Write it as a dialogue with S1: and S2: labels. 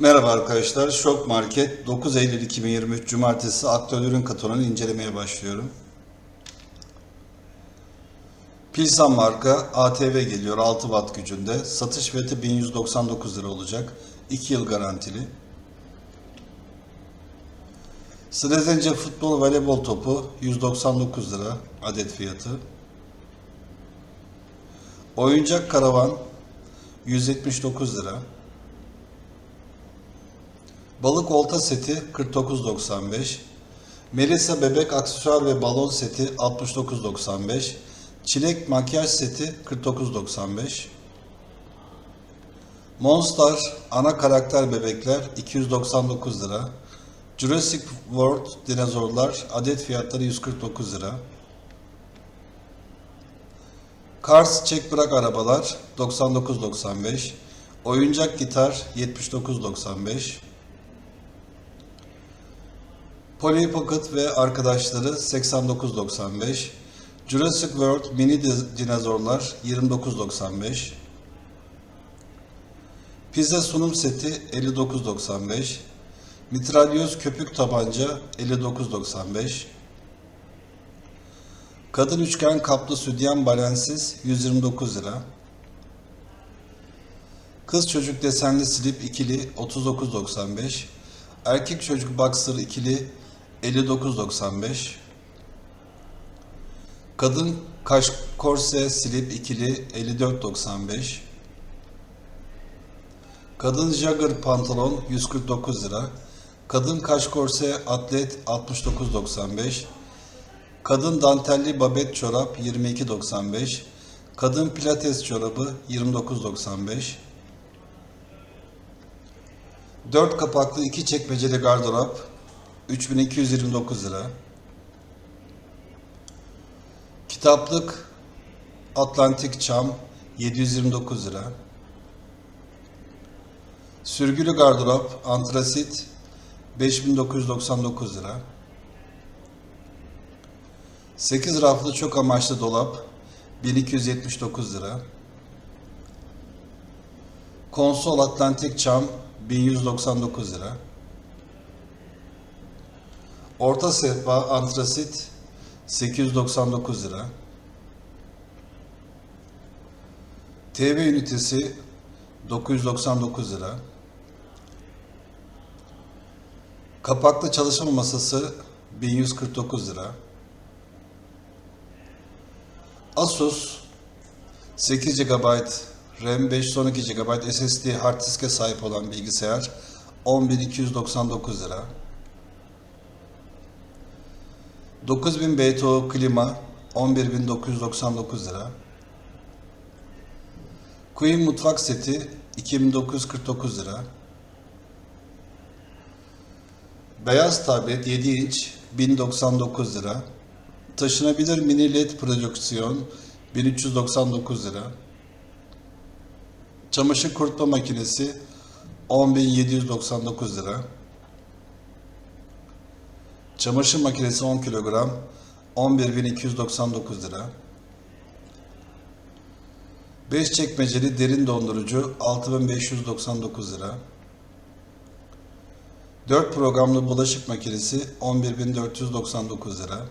S1: Merhaba arkadaşlar. Şok Market 9 Eylül 2023 Cumartesi aktüel ürün katalogunu incelemeye başlıyorum. Pilsan marka ATV geliyor 6 watt gücünde. Satış fiyatı 1199 lira olacak. 2 yıl garantili. Srezence futbol voleybol topu 199 lira adet fiyatı. Oyuncak karavan 179 lira. Balık olta seti 49.95. Melisa bebek aksesuar ve balon seti 69.95. Çilek makyaj seti 49.95. Monster ana karakter bebekler 299 lira. Jurassic World dinozorlar adet fiyatları 149 lira. Cars çek bırak arabalar 99.95. Oyuncak gitar 79.95. Polly Pocket ve arkadaşları 89.95. Jurassic World mini di- dinozorlar 29.95. Pizza sunum seti 59.95. Mitralyöz köpük tabanca 59.95. Kadın üçgen kaplı sütyen balensiz 129 lira. Kız çocuk desenli slip ikili 39.95. Erkek çocuk boxer ikili 59.95. Kadın kaş korse slip ikili 54.95. Kadın jogger pantolon 149 lira. Kadın kaş korse atlet 69.95. Kadın dantelli babet çorap 22.95. Kadın pilates çorabı 29.95. 4 kapaklı 2 çekmeceli gardırop 3229 lira. Kitaplık Atlantik Çam 729 lira. Sürgülü gardırop antrasit 5999 lira. 8 raflı çok amaçlı dolap 1279 lira. Konsol Atlantik Çam 1199 lira. Orta sehpa antrasit 899 lira. TV ünitesi 999 lira. Kapaklı çalışma masası 1149 lira. Asus 8 GB RAM 512 GB SSD hard diske sahip olan bilgisayar 10299 lira. 9000 BTO klima 11999 lira. Queen mutfak seti 2949 lira. Beyaz tablet 7 inç 1099 lira. Taşınabilir mini led projeksiyon 1399 lira. Çamaşır kurutma makinesi 10.799 lira. Çamaşır makinesi 10 kilogram 11.299 lira. 5 çekmeceli derin dondurucu 6599 lira. 4 programlı bulaşık makinesi 11.499 lira.